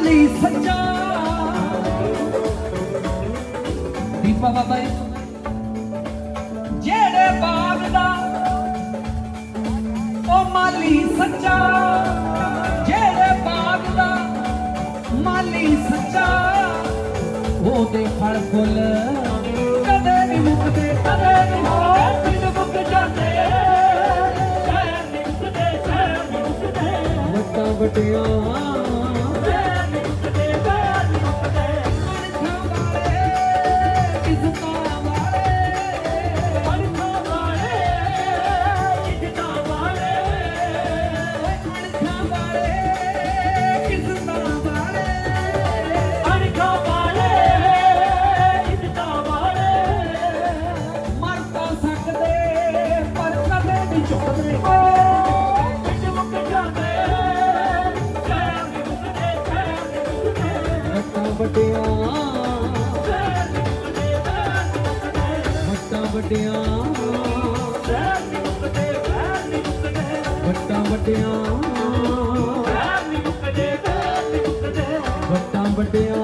ਮਾਲੀ ਸੱਚਾ। ਦੀਪਾ ਬਾਬਾ ਜਿਹੜੇ ਬਾਗ ਦਾ ਉਹ ਮਾਲੀ ਸੱਚਾ। ਜਿਹੜੇ ਬਾਗ ਦਾ ਮਾਲੀ ਸੱਚਾ ਉਹਦੇ ਫਲ ਫੁੱਲ ਕਦੇ ਨਹੀਂ ਮੁੱਕਦੇ ਕਦੇ ਨਹੀਂ ਮੁੱਕਦੇ। ਦਿਨ ਮੁੱਕ ਜਾਂਦੇ ਸ਼ਹਿਰ ਨਹੀਂ ਮੁੱਕਦੇ ਸ਼ਹਿਰ ਨਹੀਂ ਮੁੱਕਦੇ। ਵੱਟਾਂ ਵਟਿਆਂ ਵੱਡਿਆਂ ਵੱਟਾਂ ਵੱਡਿਆਂ ਵੱਟਾਂ ਵੱਡਿਆਂ ਵੱਟਾਂ ਵੱਡਿਆਂ